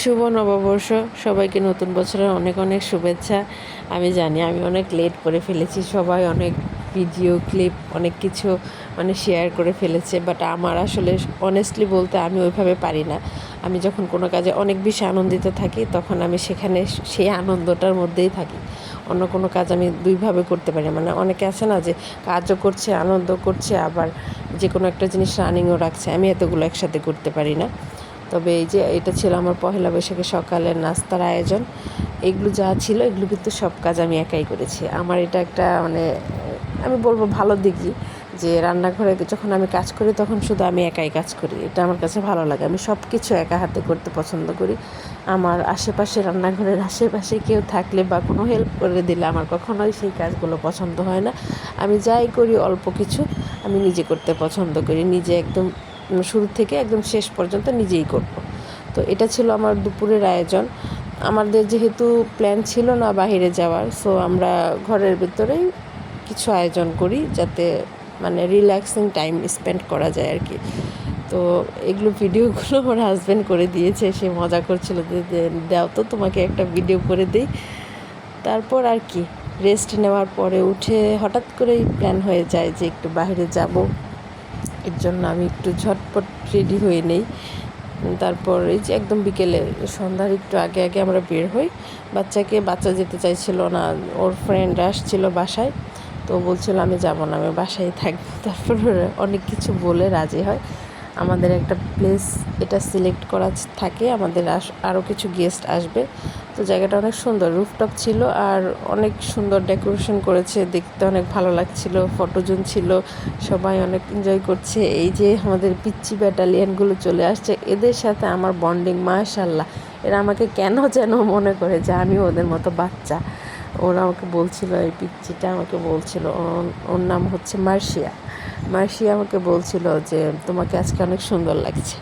শুভ নববর্ষ। সবাইকে নতুন বছরের অনেক অনেক শুভেচ্ছা। আমি জানি আমি অনেক লেট করে ফেলেছি, সবাই অনেক ভিডিও ক্লিপ অনেক কিছু মানে শেয়ার করে ফেলেছে বাট আমার আসলে অনেস্টলি বলতে আমি ওইভাবে পারি না। আমি যখন কোনো কাজে অনেক বেশি আনন্দিত থাকি, তখন আমি সেখানে সেই আনন্দটার মধ্যেই থাকি। অন্য কোনো কাজ আমি দুইভাবে করতে পারি মানে অনেকে আছে না যে কাজও করছে আনন্দ করছে, আবার যে কোনো একটা জিনিস রানিংও রাখছে। আমি এতগুলো একসাথে করতে পারি না। তবে এই যে এটা ছিল আমার পহেলা বৈশাখে সকালের নাস্তার আয়োজন। এগুলো যা ছিল, এগুলো কিন্তু সব কাজ আমি একাই করেছি। আমার এটা একটা মানে আমি বলব ভালো দিকই যে রান্নাঘরে যখন আমি কাজ করি, তখন শুধু আমি একাই কাজ করি। এটা আমার কাছে ভালো লাগে। আমি সব কিছু একা হাতে করতে পছন্দ করি। আমার আশেপাশে, রান্নাঘরের আশেপাশে কেউ থাকলে বা কোনো হেল্প করে দিলে আমার কখনোই সেই কাজগুলো পছন্দ হয় না। আমি যাই করি অল্প কিছু, আমি নিজে করতে পছন্দ করি। নিজে একদম শুরু থেকে একদম শেষ পর্যন্ত নিজেই করব। তো এটা ছিল আমার দুপুরের আয়োজন। আমাদের যেহেতু প্ল্যান ছিল না বাহিরে যাওয়ার সো আমরা ঘরের ভিতরেই কিছু আয়োজন করি যাতে মানে রিল্যাক্সিং টাইম স্পেন্ড করা যায় আর কি। তো এগুলো ভিডিওগুলো আমার হাজব্যান্ড করে দিয়েছে, সে মজা করছিল দাও তো তোমাকে একটা ভিডিও করে দিই। তারপর আর কি রেস্ট নেওয়ার পরে উঠে হঠাৎ করেই প্ল্যান হয়ে যায় যে একটু বাইরে যাব। এর জন্য আমি একটু ঝটপট রেডি হয়ে নেই। তারপর এই যে একদম বিকেলে, সন্ধ্যার একটু আগে আগে আমরা বের হই। বাচ্চাকে, বাচ্চা যেতে চাইছিল না, ওর ফ্রেন্ড আসছিল বাসায়। তো বলছিল, আমি যাব না, আমি বাসায় থাকব। তারপর অনেক কিছু বলে রাজি হয়। আমাদের একটা প্লেস এটা সিলেক্ট করা থাকে। আমাদের আরও কিছু গেস্ট আসবে। তো জায়গাটা অনেক সুন্দর রুফটপ ছিল আর অনেক সুন্দর ডেকোরেশন করেছে, দেখতে অনেক ভালো লাগছিল ফটোজন ছিল, সবাই অনেক এনজয় করছে। এই যে আমাদের পিচ্ছি ব্যাটালিয়ানগুলো চলে আসছে, এদের সাথে আমার বন্ডিং মাশাল্লাহ এরা আমাকে কেন যেন মনে করে যে আমি ওদের মতো বাচ্চা। ওরা আমাকে বলছিল, এই পিচ্চিটা আমাকে বলছিল ওর নাম হচ্ছে মার্শিয়া। মার্শিয়া আমাকে বলছিল যে তোমাকে আজকে অনেক সুন্দর লাগছে।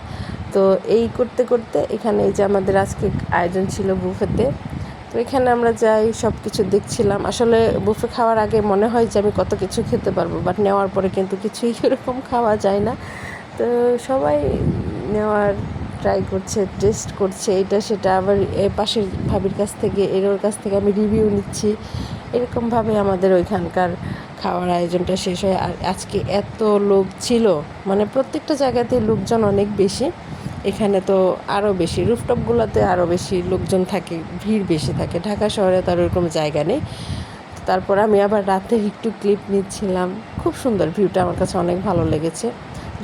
তো এই করতে করতে এখানে এই যে আমাদের আজকে আয়োজন ছিল বুফেতে, তো এখানে আমরা যাই সব কিছু দেখছিলাম। আসলে বুফে খাওয়ার আগে মনে হয় যে আমি কত কিছু খেতে পারব বাট নেওয়ার পরে কিন্তু কিছুই এরকম খাওয়া যায় না। তো সবাই নেওয়ার ট্রাই করছে টেস্ট করছে, এটা সেটা। আবার এ পাশের ভাবির কাছ থেকে এর কাছ থেকে আমি রিভিউ নিচ্ছি। এরকমভাবে আমাদের ওইখানকার খাওয়ার আয়োজনটা শেষ হয়। আর আজকে এত লোক ছিল মানে প্রত্যেকটা জায়গাতে লোকজন অনেক বেশি। এখানে তো আরও বেশি রুফটপগুলোতে আরও বেশি লোকজন থাকে, ভিড় বেশি থাকে। ঢাকা শহরে তো আর ওরকম জায়গা নেই। তারপর আমি আবার রাতে একটু ক্লিপ নিচ্ছিলাম। খুব সুন্দর ভিউটা আমার কাছে অনেক ভালো লেগেছে।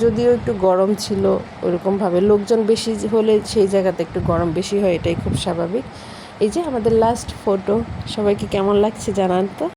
যদিও একটু গরম ছিল ওরকমভাবে, লোকজন বেশি হলে সেই জায়গাতে একটু গরম বেশি হয়, এটাই খুব স্বাভাবিক। এই যে আমাদের লাস্ট ফটো সবাইকে কেমন লাগছে জানান তো।